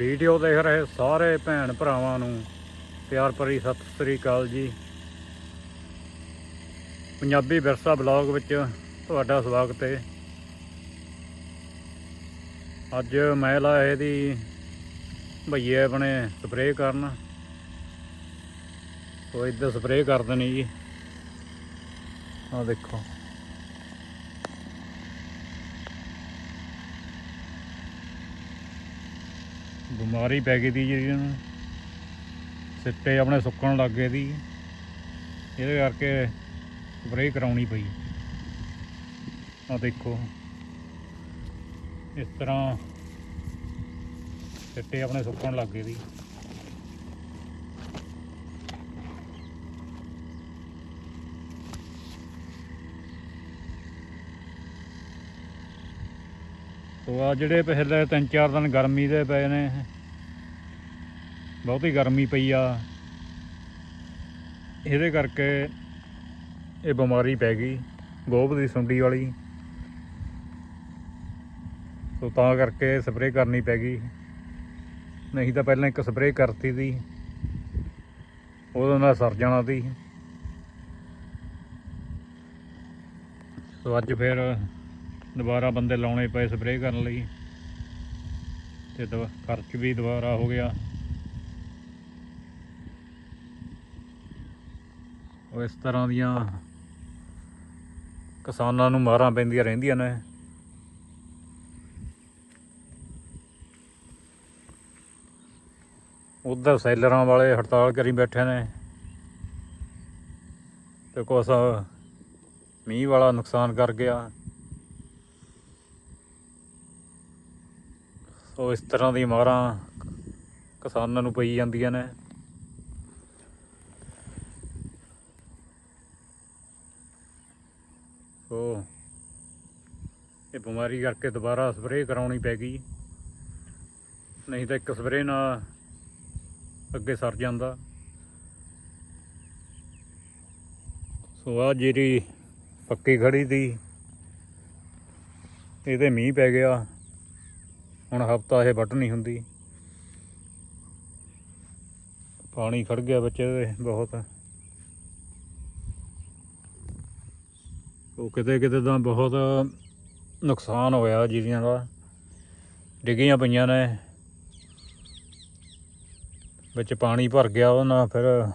Video ਦੇਖ ਰਹੇ ਸਾਰੇ ਭੈਣ ਭਰਾਵਾਂ ਨੂੰ। ਪਿਆਰ ਭਰੀ ਸਤਿ ਸ੍ਰੀ ਅਕਾਲ ਜੀ। ਪੰਜਾਬੀ ਵਿਰਸਾ ਬਲੌਗ ਵਿੱਚ ਤੁਹਾਡਾ ਸਵਾਗਤ ਹੈ। ਅੱਜ ਮੈਂ ਲਾਇਆ ਇਹਦੀ। ਭਈਏ ਆਪਣੇ ਸਪਰੇਅ ਕਰਨ। ਉਹ ਇੱਧਰ ਸਪਰੇਅ ਕਰ ਦੇਣੀ ਜੀ। ਆਹ ਦੇਖੋ। ਬਿਮਾਰੀ ਪੈ ਗਈ ਦੀ ਜੀ ਇਹਨੂੰ ਸਿੱਟੇ ਆਪਣੇ ਸੁੱਕਣ ਲੱਗ ਗਏ ਦੀ ਇਹਦੇ ਕਰਕੇ ਸਪਰੇਅ ਕਰਾਉਣੀ ਪਈ। ਆ ਦੇਖੋ। ਇਸ ਤਰ੍ਹਾਂ ਸਿੱਟੇ ਆਪਣੇ ਸੁੱਕਣ ਲੱਗ ਗਏ ਦੀ ਸੋ ਆ ਜਿਹੜੇ ਪਿਛਲੇ ਤਿੰਨ ਚਾਰ ਦਿਨ ਗਰਮੀ ਦੇ ਪਏ ਨੇ। ਬਹੁਤੀ ਗਰਮੀ ਪਈ ਆ। ਇਹਦੇ ਕਰਕੇ ਇਹ ਬਿਮਾਰੀ ਪੈ ਗਈ, ਗੋਭ ਦੀ ਸੁੰਡੀ ਵਾਲੀ। ਸੋ ਤਾਂ ਕਰਕੇ ਸਪਰੇਅ ਕਰਨੀ ਪੈ ਗਈ। ਨਹੀਂ ਤਾਂ ਪਹਿਲਾਂ ਇੱਕ ਸਪਰੇਅ ਕਰਤੀ ਸੀ ਉਹਦੇ ਨਾਲ ਸਰ ਜਾਣਾ ਸੀ ਸੋ ਅੱਜ ਫਿਰ ਦੁਬਾਰਾ ਬੰਦੇ ਲਾਉਣੇ ਪਏ ਸਪਰੇਅ ਕਰਨ ਲਈ। ਤੇ ਦਵਾ- ਖਰਚ ਵੀ ਦੁਬਾਰਾ ਹੋ ਗਿਆ। ਉਹ ਇਸ ਤਰ੍ਹਾਂ ਦੀਆਂ ਕਿਸਾਨਾਂ ਨੂੰ ਮਾਰਾਂ ਪੈਂਦੀਆਂ ਰਹਿੰਦੀਆਂ ਨੇ। ਉਧਰ ਸੈਲਰਾਂ ਵਾਲੇ ਹੜਤਾਲ ਕਰੀ ਬੈਠੇ ਨੇ। ਤੇ ਕੁਛ ਮੀਂਹ ਵਾਲਾ ਨੁਕਸਾਨ ਕਰ ਗਿਆ। ਸੋ ਇਸ ਤਰ੍ਹਾਂ ਦੀ ਮਾਰਾਂ ਕਿਸਾਨਾਂ ਨੂੰ ਪਈ ਜਾਂਦੀਆਂ ਨੇ। ਸੋ ਇਹ ਬਿਮਾਰੀ ਕਰਕੇ ਦੁਬਾਰਾ ਸਪਰੇਅ ਕਰਾਉਣੀ ਪੈ ਗਈ। ਨਹੀਂ ਤਾਂ ਇੱਕ ਸਪਰੇਅ ਨਾਲ ਅੱਗੇ ਸਰ ਜਾਂਦਾ। ਸੋ ਆ ਜਿਹੜੀ ਪੱਕੀ ਖੜੀ ਦੀ, ਇਹਦੇ ਮੀਂਹ ਪੈ ਗਿਆ। ਹੁਣ ਹਫਤਾ ਇਹ ਵੱਢ ਨਹੀਂ ਹੁੰਦੀ। ਪਾਣੀ ਖੜ ਗਿਆ ਬੱਚੇ ਦੇ ਬਹੁਤ। ਉਹ ਕਿਤੇ ਕਿਤੇ ਤਾਂ ਬਹੁਤ ਨੁਕਸਾਨ ਹੋਇਆ ਜੀਰੀਆਂ ਦਾ। ਡਿੱਗੀਆਂ ਪਈਆਂ ਨੇ। ਵਿੱਚ ਪਾਣੀ ਭਰ ਗਿਆ ਉਹ ਨਾਲ ਫਿਰ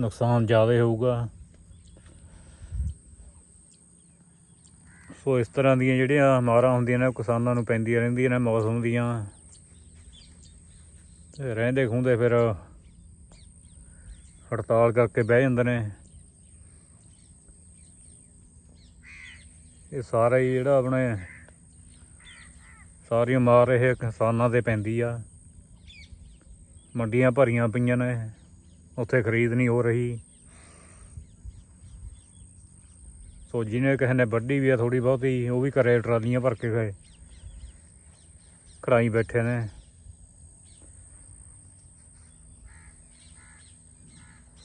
ਨੁਕਸਾਨ ਜ਼ਿਆਦਾ ਹੋਊਗਾ। ਸੋ ਇਸ ਤਰ੍ਹਾਂ ਦੀਆਂ ਜਿਹੜੀਆਂ ਮਾਰਾਂ ਹੁੰਦੀਆਂ ਨੇ, ਉਹ ਕਿਸਾਨਾਂ ਨੂੰ ਪੈਂਦੀਆਂ ਰਹਿੰਦੀਆਂ ਨੇ ਮੌਸਮ ਦੀਆਂ। ਤੇ ਰਹਿੰਦੇ ਖੁੰਦੇ ਫਿਰ ਹੜਤਾਲ ਕਰਕੇ ਬਹਿ ਜਾਂਦੇ ਨੇ। ਇਹ ਸਾਰਾ ਹੀ ਜਿਹੜਾ ਆਪਣੇ ਸਾਰੀਆਂ ਮਾਰ ਇਹ ਕਿਸਾਨਾਂ ਤੇ ਪੈਂਦੀ ਆ। ਮੰਡੀਆਂ ਭਰੀਆਂ ਪਈਆਂ ਨੇ, ਉੱਥੇ ਖਰੀਦ ਨਹੀਂ ਹੋ ਰਹੀ। ਸੋ ਜਿਹਨੇ ਕਿਸੇ ਨੇ ਵੱਢੀ ਵੀ ਆ ਥੋੜੀ ਬਹੁਤੀ, ਉਹ ਵੀ ਘਰੇ ਟਰਾਲੀਆਂ ਭਰ ਕੇ ਗਏ। ਖੜਾਈ ਬੈਠੇ ਨੇ।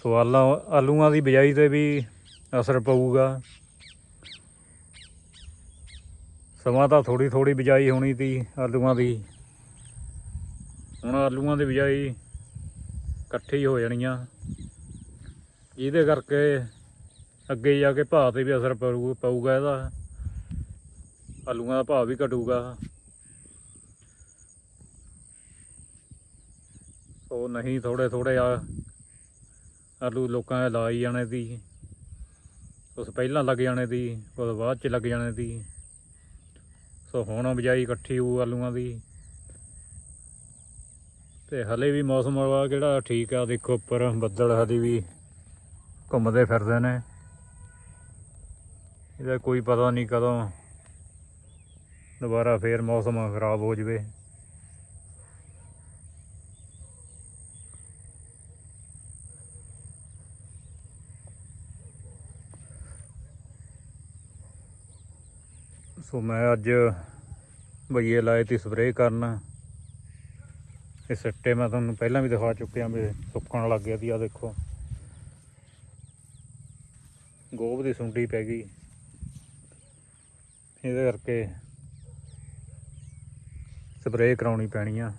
ਸੋ ਆਲਾ, ਆਲੂਆਂ ਦੀ ਬਿਜਾਈ ਤੇ ਵੀ ਅਸਰ ਪਊਗਾ। ਸਮਾਂ ਤਾਂ ਥੋੜੀ ਥੋੜੀ ਬਿਜਾਈ ਹੋਣੀ ਤੀ ਆਲੂਆਂ ਦੀ। ਹੁਣ ਆਲੂਆਂ ਦੀ ਬਿਜਾਈ ਇਕੱਠੀ ਹੀ ਹੋ ਜਾਣੀਆਂ। ਇਹਦੇ ਕਰਕੇ ਅੱਗੇ ਜਾ ਕੇ ਭਾਅ ਤੇ ਵੀ ਅਸਰ ਪਊ, ਪਊਗਾ ਇਹਦਾ। ਆਲੂਆਂ ਦਾ ਭਾਅ ਵੀ ਘਟੂਗਾ। ਸੋ ਨਹੀਂ ਥੋੜੇ ਥੋੜੇ ਆ ਆਲੂ ਲੋਕਾਂ ਦੇ ਲਾਈ ਜਾਣੇ ਦੀ ਉਸ ਪਹਿਲਾਂ ਲੱਗ ਜਾਣੇ ਦੀ ਉਸ ਬਾਅਦ ਚ ਲੱਗ ਜਾਣੇ ਦੀ ਸੋ ਹੁਣ ਬਿਜਾਈ ਇਕੱਠੀ ਹੋਊ ਆਲੂਆਂ ਦੀ। ਤੇ ਹਲੇ ਵੀ ਮੌਸਮ ਵਾਲਾ ਕਿਹੜਾ ਠੀਕ ਆ, ਦੇਖੋ ਉੱਪਰ ਬੱਦਲ ਹਦੀ ਵੀ ਘੁੰਮਦੇ ਫਿਰਦੇ ਨੇ। ਇਹਦਾ ਕੋਈ ਪਤਾ ਨਹੀਂ ਕਦੋਂ ਦੁਬਾਰਾ ਫੇਰ ਮੌਸਮ ਖਰਾਬ ਹੋ ਜਵੇ। ਸੋ ਮੈਂ ਅੱਜ ਬਈਏ ਲਾਏ ਤੀ ਸਪਰੇਅ ਕਰਨਾ। ਇਹ ਸੱਟੇ ਮੈਂ ਤੁਹਾਨੂੰ ਪਹਿਲਾਂ ਵੀ ਦਿਖਾ ਚੁੱਕਿਆ ਵੀ ਸੁੱਕਣ ਲੱਗ ਗਿਆ ਦੀ ਆ ਦੇਖੋ। ਗੋਭ ਦੀ ਸੁੰਡੀ ਪੈ ਗਈ। ਇਹਦੇ ਕਰਕੇ ਸਪਰੇਅ ਕਰਾਉਣੀ ਪੈਣੀ ਆ।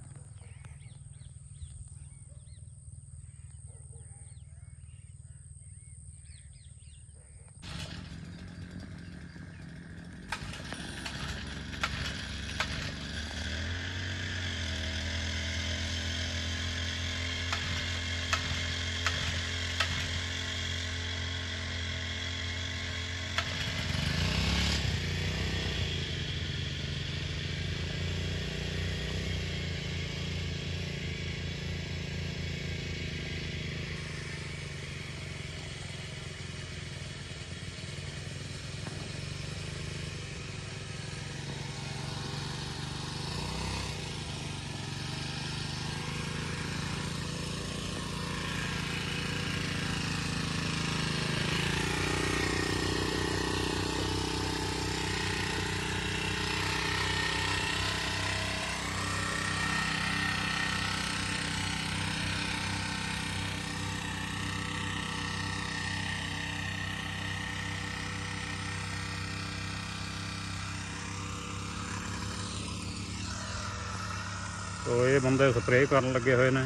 ਸੋ ਇਹ ਬੰਦੇ ਸਪਰੇਅ ਕਰਨ ਲੱਗੇ ਹੋਏ ਨੇ।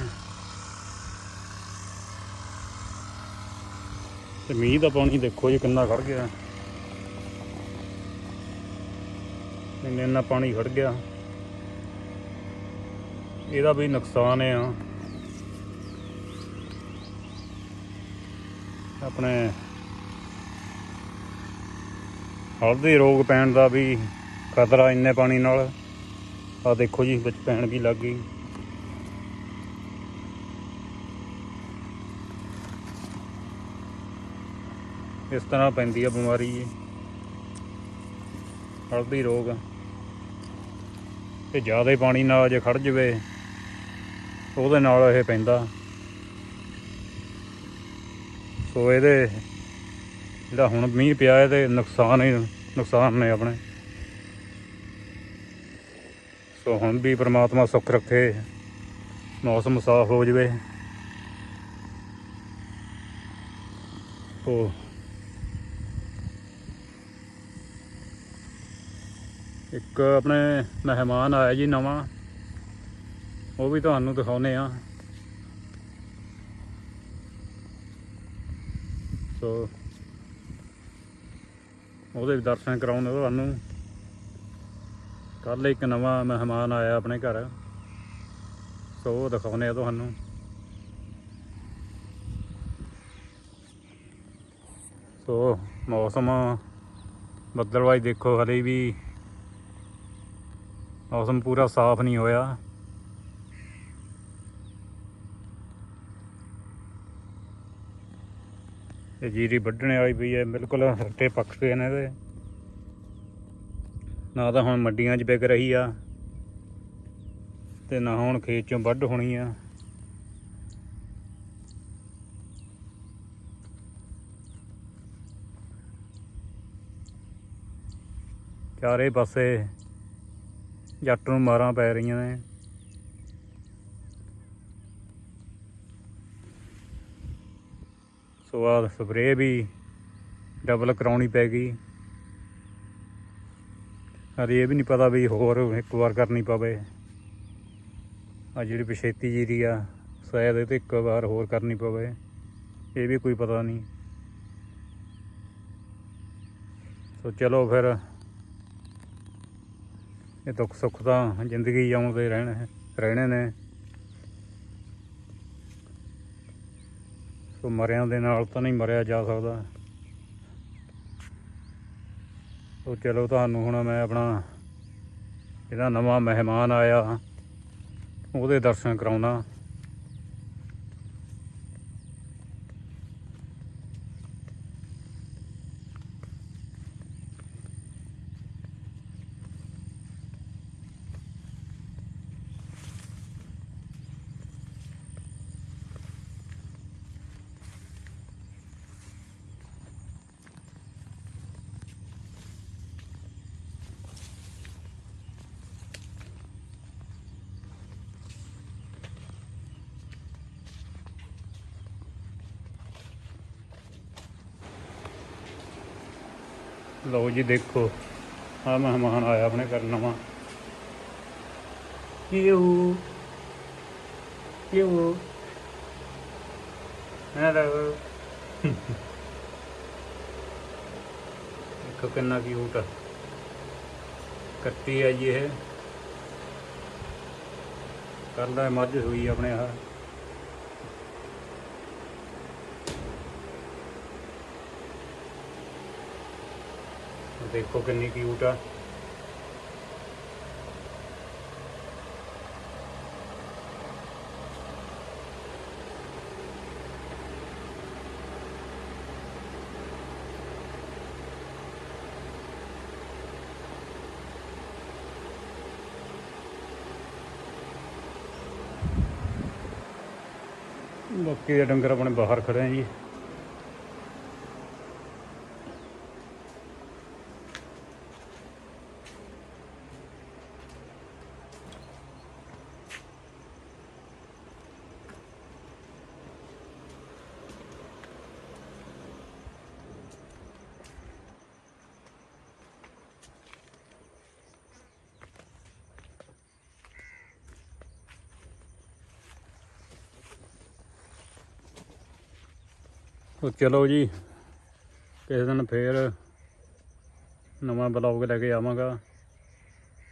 ਤੇ ਮੀਂਹ ਦਾ ਪਾਣੀ ਦੇਖੋ ਜੀ ਕਿੰਨਾ ਖੜ ਗਿਆ। ਇੰਨੇ ਇੰਨਾ ਪਾਣੀ ਖੜ ਗਿਆ। ਇਹਦਾ ਵੀ ਨੁਕਸਾਨ ਆ। ਆਪਣੇ ਹਲਦੀ ਰੋਗ ਪੈਣ ਦਾ ਵੀ ਖਤਰਾ ਇੰਨੇ ਪਾਣੀ ਨਾਲ। ਆ ਦੇਖੋ ਜੀ, ਵਿੱਚ ਪੈਣ ਵੀ ਲੱਗ ਗਈ। ਇਸ ਤਰ੍ਹਾਂ ਪੈਂਦੀ ਆ ਬਿਮਾਰੀ ਇਹ ਹਲਦੀ ਰੋਗ ਤੇ ਜ਼ਿਆਦਾ ਪਾਣੀ ਨਾਲ ਜੇ ਖੜ ਜਵੇ, ਉਹਦੇ ਨਾਲ ਇਹ ਪੈਂਦਾ। ਸੋ ਇਹਦੇ ਜਿਹੜਾ ਹੁਣ ਮੀਂਹ ਪਿਆ, ਇਹਦੇ ਨੁਕਸਾਨ ਹੀ ਨੁਕਸਾਨ ਨੇ ਆਪਣੇ। ਸੋ ਹੁਣ ਵੀ ਪ੍ਰਮਾਤਮਾ ਸੁੱਖ ਰੱਖੇ, ਮੌਸਮ ਸਾਫ਼ ਹੋ ਜਵੇ। ਸੋ ਇੱਕ ਆਪਣੇ ਮਹਿਮਾਨ ਆਇਆ ਜੀ ਨਵਾਂ, ਉਹ ਵੀ ਤੁਹਾਨੂੰ ਦਿਖਾਉਨੇ ਆ ਸੋ ਉਹਦੇ ਵੀ ਦਰਸ਼ਨ ਕਰਾਉਣੇ ਤੁਹਾਨੂੰ ਕੱਲ ਇੱਕ ਨਵਾਂ ਮਹਿਮਾਨ ਆਇਆ ਆਪਣੇ ਘਰ। ਸੋ ਉਹ ਦਿਖਾਉਨੇ ਆ ਤੁਹਾਨੂੰ। ਸੋ ਮੌਸਮ ਬੱਦਲਵਾਈ ਦੇਖੋ, ਹਲੇ ਵੀ ਮੌਸਮ ਪੂਰਾ ਸਾਫ਼ ਨਹੀਂ ਹੋਇਆ। ਇਹ ਜੀਰੀ ਵੱਢਣੇ ਵਾਲੀ ਪਈ ਹੈ, ਬਿਲਕੁਲ ਰੱਟੇ ਪੱਕ ਗਏ ਨੇ ਇਹਦੇ। ਨਾ ਤਾਂ ਹੁਣ ਮੰਡੀਆਂ 'ਚ ਵਿਕ ਰਹੀ ਆ ਤੇ ਨਾ ਹੁਣ ਖੇਤ 'ਚੋਂ ਵੱਢ ਹੋਣੀ ਆ। ਚਾਰੇ ਪਾਸੇ ਜੱਟ ਨੂੰ ਮਾਰਾਂ ਪੈ ਰਹੀਆਂ ਨੇ। ਸੋ ਆ ਸਪਰੇਅ ਵੀ ਡਬਲ ਕਰਾਉਣੀ ਪੈ ਗਈ। ਅਰੇ ਇਹ ਵੀ ਨਹੀਂ ਪਤਾ ਵੀ ਹੋਰ ਇੱਕ ਵਾਰ ਕਰਨੀ ਪਵੇ। ਆ ਜਿਹੜੀ ਪਛੇਤੀ ਜੀਰੀ ਆ, ਸ਼ਾਇਦ ਇਹ ਤੇ ਇੱਕ ਵਾਰ ਹੋਰ ਕਰਨੀ ਪਵੇ। ਇਹ ਵੀ ਕੋਈ ਪਤਾ ਨਹੀਂ। ਸੋ ਚਲੋ ਫਿਰ, ਇਹ ਦੁੱਖ ਸੁੱਖ ਤਾਂ ਜ਼ਿੰਦਗੀ ਆਉਂਦੇ ਰਹਿਣੇ ਰਹਿਣੇ ਨੇ। ਸੋ ਮਰਿਆਂ ਦੇ ਨਾਲ ਤਾਂ ਨਹੀਂ ਮਰਿਆ ਜਾ ਸਕਦਾ। ਸੋ ਚਲੋ ਤੁਹਾਨੂੰ ਹੁਣ ਮੈਂ ਆਪਣਾ ਜਿਹੜਾ ਨਵਾਂ ਮਹਿਮਾਨ ਆਇਆ। ਉਹਦੇ ਦਰਸ਼ਨ ਕਰਾਉਣਾ। ਲਓ ਜੀ ਦੇਖੋ ਆ ਮਹਿਮਾਨ ਆਇਆ ਆਪਣੇ ਘਰ ਨਵਾਂ। ਕਿਉ ਕਿਉ ਹੈਲੋ ਦੇਖੋ ਕਿੰਨਾ ਕਿਊਟ ਆ। ਕੱਟੀ ਆ ਜੀ ਇਹ। ਕੱਲ ਦਾ ਮੱਝ ਹੋਈ ਆਪਣੇ ਆ ਦੇਖੋ ਕਿੰਨੀ ਕਿਊਟ ਆ। ਬਾਕੀ ਦੇ ਡੰਗਰ ਆਪਣੇ ਬਾਹਰ ਖੜੇ ਆ ਜੀ। ਤੋ ਚਲੋ ਜੀ, ਕਿਸੇ ਦਿਨ ਫੇਰ ਨਵਾਂ ਬਲੌਗ ਲੈ ਕੇ ਆਵਾਂਗਾ।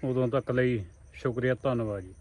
ਉਦੋਂ ਤੱਕ ਲਈ ਸ਼ੁਕਰੀਆ, ਧੰਨਵਾਦ ਜੀ।